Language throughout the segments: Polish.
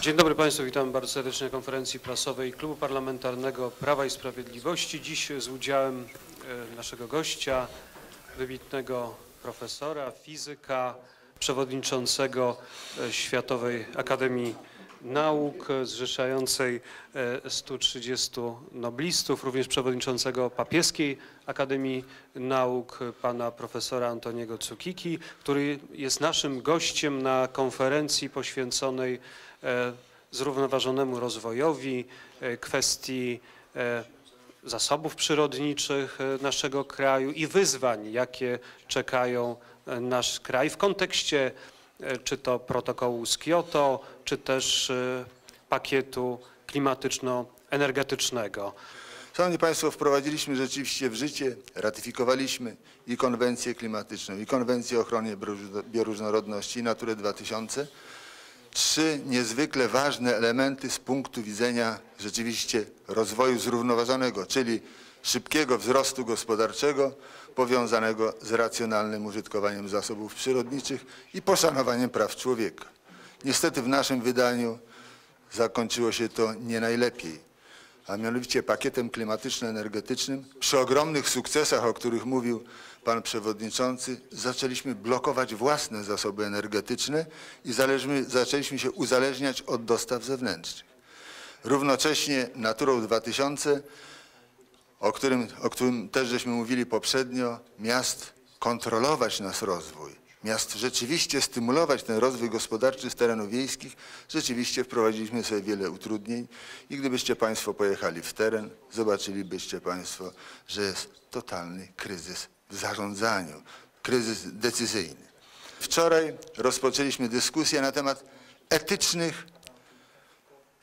Dzień dobry Państwu, witam bardzo serdecznie na konferencji prasowej Klubu Parlamentarnego Prawa i Sprawiedliwości. Dziś z udziałem e, naszego gościa, wybitnego profesora, fizyka, przewodniczącego e, Światowej Akademii Nauk, e, zrzeszającej e, 130 noblistów, również przewodniczącego Papieskiej Akademii Nauk, e, pana profesora Antoniego Cukiki, który jest naszym gościem na konferencji poświęconej e, zrównoważonemu rozwojowi, e, kwestii e, zasobów przyrodniczych e, naszego kraju i wyzwań, jakie czekają e, nasz kraj w kontekście e, czy to protokołu z Kioto, czy też e, pakietu klimatyczno-energetycznego. Szanowni Państwo, wprowadziliśmy rzeczywiście w życie, ratyfikowaliśmy i konwencję klimatyczną, i konwencję o ochronie bioróżno- bioróżnorodności, i Naturę 2000. Trzy niezwykle ważne elementy z punktu widzenia rzeczywiście rozwoju zrównoważonego, czyli szybkiego wzrostu gospodarczego powiązanego z racjonalnym użytkowaniem zasobów przyrodniczych i poszanowaniem praw człowieka. Niestety w naszym wydaniu zakończyło się to nie najlepiej a mianowicie pakietem klimatyczno-energetycznym. Przy ogromnych sukcesach, o których mówił pan przewodniczący, zaczęliśmy blokować własne zasoby energetyczne i zależmy, zaczęliśmy się uzależniać od dostaw zewnętrznych. Równocześnie Naturą 2000, o którym, o którym też żeśmy mówili poprzednio, miast kontrolować nasz rozwój, miast rzeczywiście stymulować ten rozwój gospodarczy z terenów wiejskich, rzeczywiście wprowadziliśmy sobie wiele utrudnień i gdybyście Państwo pojechali w teren, zobaczylibyście Państwo, że jest totalny kryzys w zarządzaniu, kryzys decyzyjny. Wczoraj rozpoczęliśmy dyskusję na temat etycznych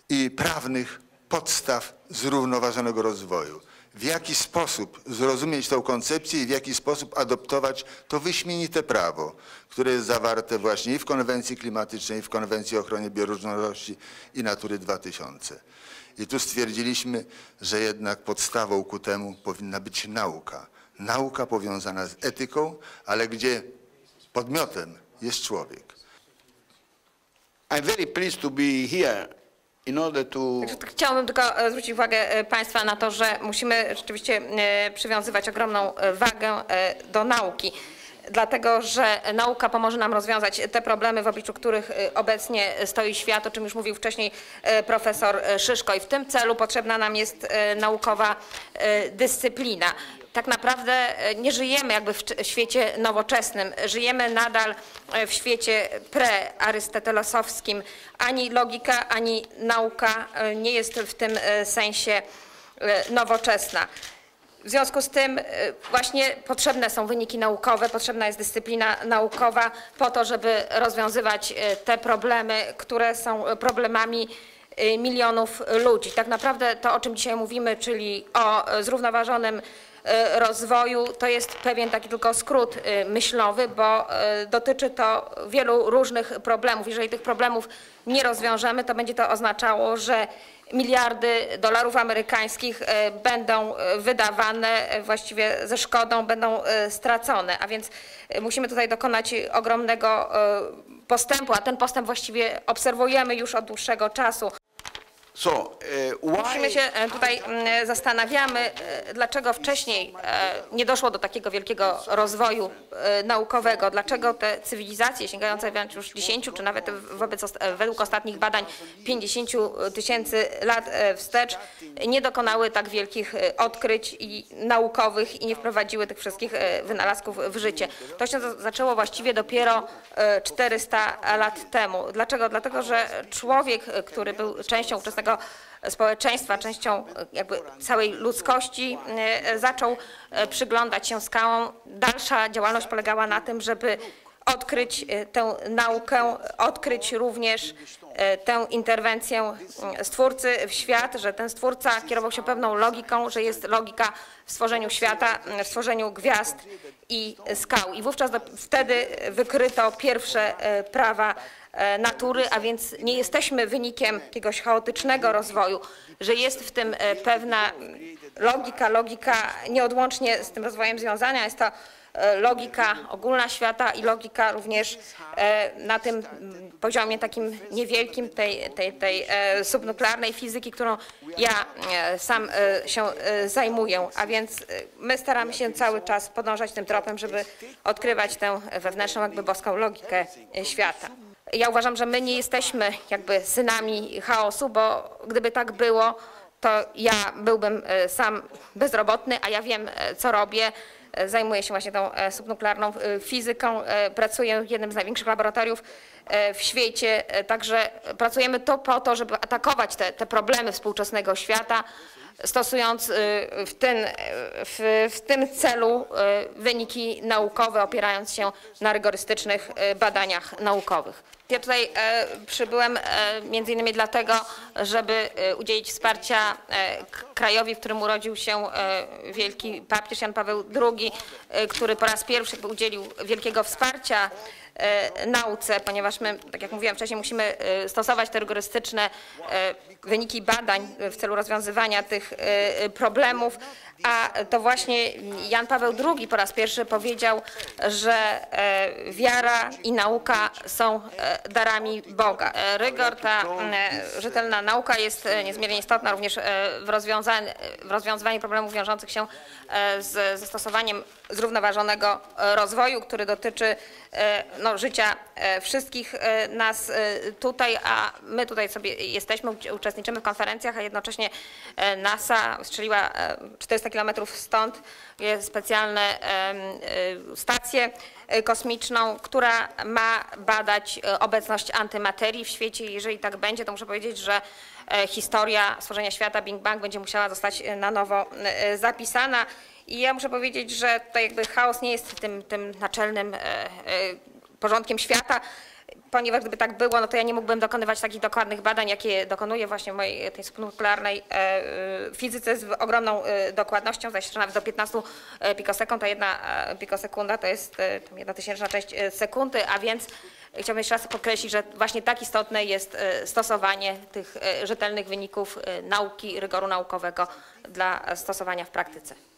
i prawnych podstaw zrównoważonego rozwoju. W jaki sposób zrozumieć tą koncepcję i w jaki sposób adoptować to wyśmienite prawo, które jest zawarte właśnie i w konwencji klimatycznej, i w konwencji o ochronie bioróżnorodności i Natury 2000. I tu stwierdziliśmy, że jednak podstawą ku temu powinna być nauka. Nauka powiązana z etyką, ale gdzie podmiotem jest człowiek. I'm very pleased to be here tak Chciałabym tylko e, zwrócić uwagę e, Państwa na to, że musimy rzeczywiście e, przywiązywać ogromną wagę do nauki. Dlatego, że nauka pomoże nam rozwiązać te problemy, w obliczu których obecnie stoi świat, o czym już mówił wcześniej profesor Szyszko. I w tym celu potrzebna nam jest naukowa dyscyplina. Tak naprawdę e, nie żyjemy jakby w świecie nowoczesnym, żyjemy nadal e, w świecie prearystotelesowskim. Ani logika, ani nauka e, nie jest w tym sensie nowoczesna. W związku z tym właśnie potrzebne są wyniki naukowe, potrzebna jest dyscyplina naukowa po to, żeby rozwiązywać te problemy, które są problemami milionów ludzi. Tak naprawdę to, o czym dzisiaj mówimy, czyli o zrównoważonym rozwoju, to jest pewien taki tylko skrót e, myślowy, bo e, dotyczy to wielu różnych problemów. Jeżeli tych problemów nie rozwiążemy, to będzie to oznaczało, że miliardy dolarów amerykańskich e, będą e, wydawane e, właściwie ze szkodą, będą e, stracone. A więc e, musimy tutaj dokonać ogromnego e, postępu, a ten postęp właściwie obserwujemy już od dłuższego czasu. Uh, Musimy się e, tutaj zastanawiamy, e, dlaczego wcześniej e, nie doszło do takiego wielkiego rozwoju e, naukowego, dlaczego te cywilizacje sięgające wręcz już 10 czy nawet wobec, e, według ostatnich badań 50 tysięcy lat e, wstecz nie dokonały tak wielkich e, odkryć i naukowych i nie wprowadziły tych wszystkich e, wynalazków w życie. To się za- zaczęło właściwie dopiero e, 400 lat temu. Dlaczego? Dlatego, że człowiek, e, który był częścią społeczeństwa, częścią jakby całej ludzkości, e, zaczął e, przyglądać się skałom. Dalsza działalność polegała na tym, żeby odkryć e, tę naukę, odkryć również tę interwencję mm, Stwórcy w świat, że ten Stwórca kierował się pewną logiką, że jest logika w stworzeniu świata, w stworzeniu gwiazd i skał. I wówczas wtedy wykryto pierwsze prawa natury, a więc nie jesteśmy wynikiem jakiegoś chaotycznego rozwoju, że jest w tym e, pewna logika, logika nieodłącznie z tym rozwojem związana. Jest to e, logika ogólna świata i logika również e, na tym poziomie takim niewielkim tej, tej, tej e, subnuklearnej fizyki, którą ja e, sam e, się e, zajmuję. A więc e, my staramy się cały czas podążać tym tropem, żeby odkrywać tę wewnętrzną, jakby boską logikę e, świata. Ja uważam, że my nie jesteśmy jakby synami chaosu, bo gdyby tak było, to ja byłbym e, sam bezrobotny, a ja wiem, e, co robię. E, Zajmuję się właśnie tą e, subnuklearną e, fizyką, e, pracuję w jednym z największych laboratoriów w świecie, także pracujemy to po to, żeby atakować te, te problemy współczesnego świata, stosując w y, w, w tym celu wyniki naukowe, opierając się na rygorystycznych badaniach naukowych. Ja tutaj przybyłem między innymi dlatego, żeby udzielić wsparcia krajowi, w którym urodził się wielki papież Jan Paweł II, e, który po raz pierwszy udzielił wielkiego wsparcia nauce, ponieważ my, tak jak mówiłam wcześniej, musimy e, stosować te rygorystyczne e, wyniki badań w celu rozwiązywania tych e, problemów, a to właśnie Jan Paweł II po raz pierwszy powiedział, że e, wiara i nauka są e, darami Boga. E, Rygor, ta e, rzetelna nauka jest e, niezmiernie istotna również e, w rozwiązaniu, w rozwiązywaniu problemów wiążących się e, z zastosowaniem zrównoważonego e, rozwoju, który dotyczy e, no, życia e, wszystkich nas tutaj, a my tutaj sobie jesteśmy, uczestniczymy w konferencjach, a jednocześnie NASA strzeliła e, 400 kilometrów stąd jest specjalną stację kosmiczną, która ma badać obecność antymaterii w świecie. Jeżeli tak będzie, to muszę powiedzieć, że historia stworzenia świata Big Bang będzie musiała zostać na nowo zapisana. I ja muszę powiedzieć, że tutaj jakby chaos nie jest tym, tym naczelnym e, e, porządkiem świata, ponieważ gdyby tak było, no to ja nie mógłbym dokonywać takich dokładnych badań, jakie dokonuję właśnie w mojej tej subnuklearnej e, e, fizyce z ogromną e, dokładnością, zaś nawet do 15 pikosekund, a jedna e, pikosekunda to jest e, jedna tysięczna część e, sekundy, a więc chciałbym jeszcze raz podkreślić, że właśnie tak istotne jest e, stosowanie tych e, rzetelnych wyników e, nauki, rygoru naukowego dla stosowania w praktyce.